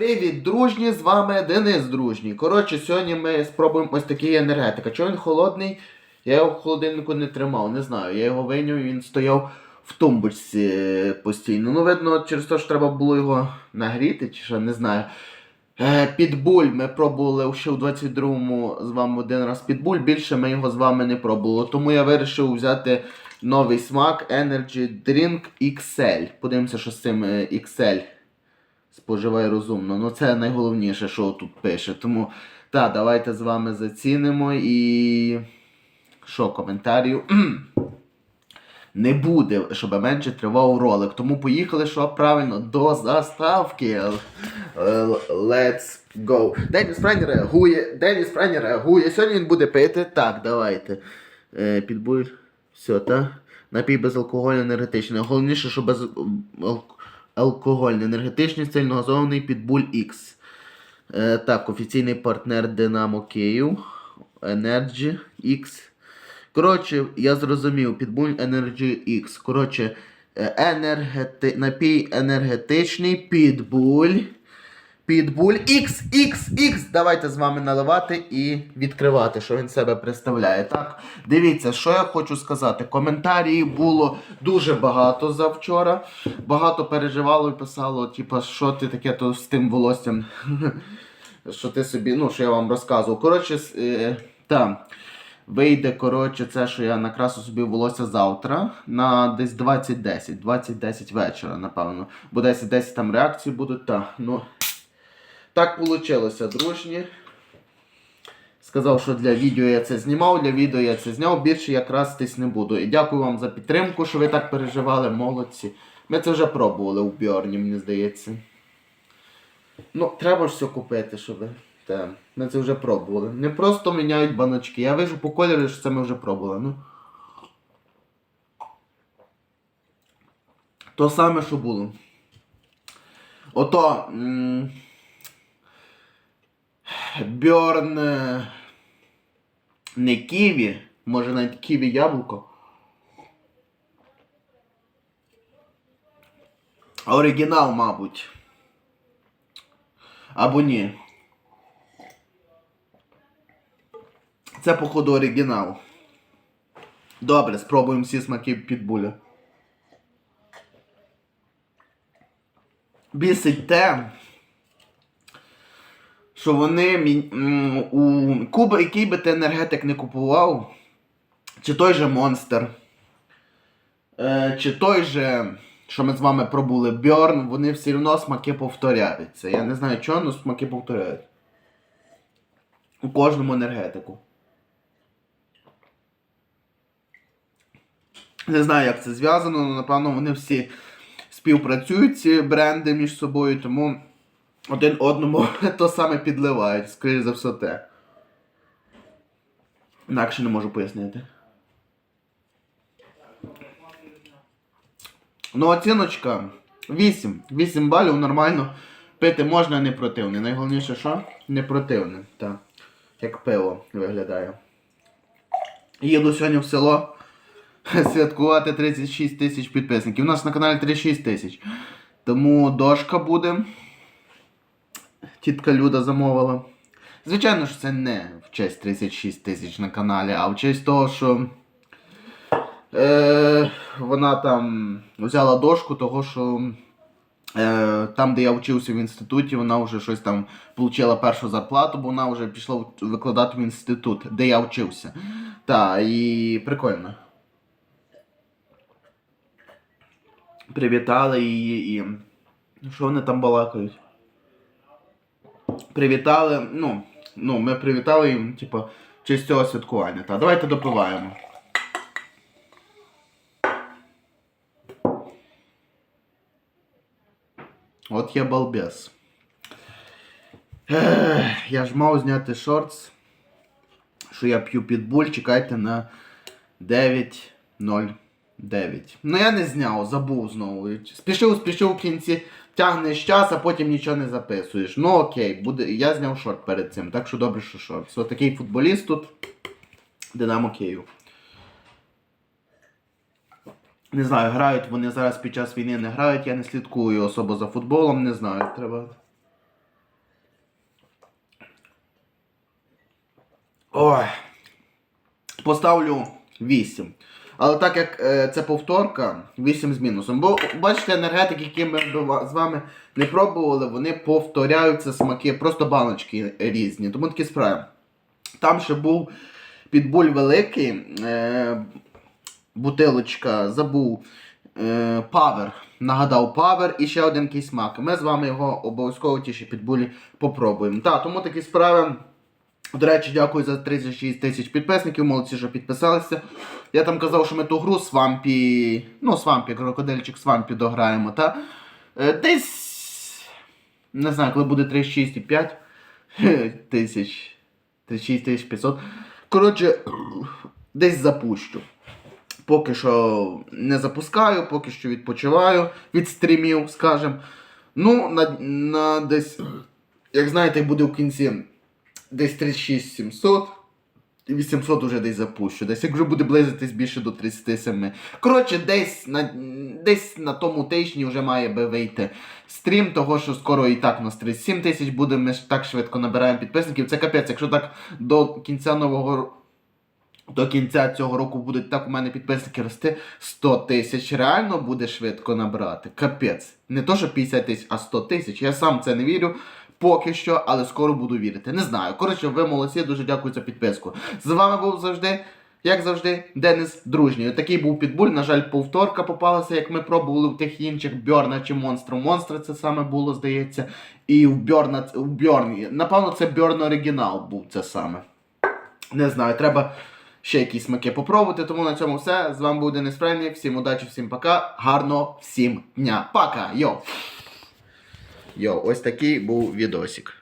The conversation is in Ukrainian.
Привіт, дружні! З вами Денис Дружній. Коротше, сьогодні ми спробуємо ось такий енергетик. А чого він холодний? Я його в холодильнику не тримав, не знаю. Я його вийняв і він стояв в тумбочці е, постійно. Ну, видно, через те, що треба було його нагріти, чи що, не знаю. Е, Підбуль ми пробували ще у 22-му з вами один раз підбуль, більше ми його з вами не пробували. Тому я вирішив взяти новий смак Energy Drink XL. Подивимося, що з цим е, XL. Споживай розумно. Ну це найголовніше, що тут пише. Тому так, давайте з вами зацінимо і. Що, коментарів? Не буде, щоб менше тривав ролик. Тому поїхали, що правильно, до заставки. Е, Let's go. Деніс Френі реагує. Деніс Френі реагує. Сьогодні він буде пити. Так, давайте. Е, Підбуль. Все, так? Напій безалкогольний енергетичний. Головніше, що без ал- алкогольний енергетичний сильногазований підбуль X. Е, так, офіційний партнер Динамо Київ. Energy X. Коротше, я зрозумів, підбуль Energy X. Коротше, е, енергети... напій енергетичний підбуль. Підбуль XXX. Давайте з вами наливати і відкривати, що він себе представляє. Так, дивіться, що я хочу сказати. Коментарів було дуже багато завчора. Багато переживало і писало, типу, що ти таке то з тим волоссям. Що ти собі, ну, що я вам розказував. Коротше, е, там. Вийде, коротше, це, що я накрасу собі волосся завтра на десь 20.10, 20.10 вечора, напевно. Бо 10.10 там реакції будуть, та, ну. Так вийшло, дружні. Сказав, що для відео я це знімав, для відео я це зняв, більше я крастись не буду. І дякую вам за підтримку, що ви так переживали, молодці. Ми це вже пробували у Бьорні, мені здається. Ну, треба ж все купити, щоб. Та, ми це вже пробували. Не просто міняють баночки. Я вижу по кольору, що це ми вже пробували. Ну. То саме, що було. Ото. м, Бьорн. е, Не ківі, може навіть ківі яблуко. Оригінал, мабуть. Або ні. Це, походу, оригінал. Добре, спробуємо всі смаки підбуля. Бісить те, що вони у Куба, який би ти енергетик не купував, чи той же Монстер, е, чи той же, що ми з вами пробули, Бьорн, вони все одно смаки повторяються. Я не знаю чого, але смаки повторяються. У кожному енергетику. Не знаю, як це зв'язано, але напевно вони всі співпрацюють, ці бренди між собою, тому один одному то саме підливають, скоріше за все те. Інакше не можу пояснити. Ну, оціночка 8. 8 балів нормально. Пити можна не противне. Найголовніше, що? Не противне. Так. Як пиво виглядає. Їду сьогодні в село святкувати 36 тисяч підписників. У нас на каналі 36 тисяч. Тому дошка буде. Тітка Люда замовила. Звичайно ж, це не в честь 36 тисяч на каналі, а в честь того, що е, вона там взяла дошку, того, що е, там, де я вчився в інституті, вона вже щось там отримала першу зарплату, бо вона вже пішла викладати в інститут, де я вчився. Так, і прикольно. Привітали її і. Що вони там балакають? Привітали, ну, ну, ми привітали їм, типу, честь цього святкування. Та давайте допиваємо. От я балбес. Ех, я ж мав зняти шортс, що я п'ю підбуль, чекайте на 9.09. Ну я не зняв, забув знову. Спішив, спішив в кінці, тягнеш час, а потім нічого не записуєш. Ну окей, буде, я зняв шорт перед цим, так що добре, що шорт. Ось такий футболіст тут. Динамо Київ. Не знаю, грають вони зараз під час війни не грають, я не слідкую особо за футболом, не знаю, треба. Ой. Поставлю 8. Але так як е, це повторка, 8 з мінусом. Бо бачите, енергетики, які ми з вами не пробували, вони повторяються смаки, просто баночки різні. Тому такі справи. Там ще був підбуль великий, е, бутилочка, забув. Е, Павер. Нагадав Павер і ще один якийсь смак. Ми з вами його обов'язково ті ще підбулі попробуємо. Так, тому такі справи. До речі, дякую за 36 тисяч підписників, молодці, що підписалися. Я там казав, що ми ту гру Свампі. Ну, Свампі, крокодильчик Свампі дограємо, та? Е, Десь. Не знаю, коли буде 36,5 тисяч. 36 500. Коротше, десь запущу. Поки що не запускаю, поки що відпочиваю від стрімів, скажем. Ну, на, на десь, як знаєте, буде в кінці десь 36 700. І 800 уже десь запущу. Десь як вже буде близитись більше до 37. Коротше, десь на, десь на тому тижні вже має би вийти стрім, того що скоро і так у нас 37 тисяч буде, ми ж так швидко набираємо підписників. Це капець, якщо так до кінця нового до кінця цього року будуть так у мене підписники рости 100 тисяч. Реально буде швидко набрати. Капець. Не то, що 50 тисяч, а 100 тисяч. Я сам це не вірю. Поки що, але скоро буду вірити. Не знаю. Коротше, ви молодці, дуже дякую за підписку. З вами був завжди, як завжди, Денис Дружній. Такий був підбуль. На жаль, повторка попалася, як ми пробували в тих інших Бьорна чи Монстра. Монстра це саме було, здається. І в Бьорна в Бьорні. Напевно, це Бьорн оригінал був це саме. Не знаю, треба ще якісь смаки попробувати. Тому на цьому все. З вами був Денис Фрейні. Всім удачі, всім пока. Гарного всім дня. Пока! Йо! Йо, ось такий був відосик.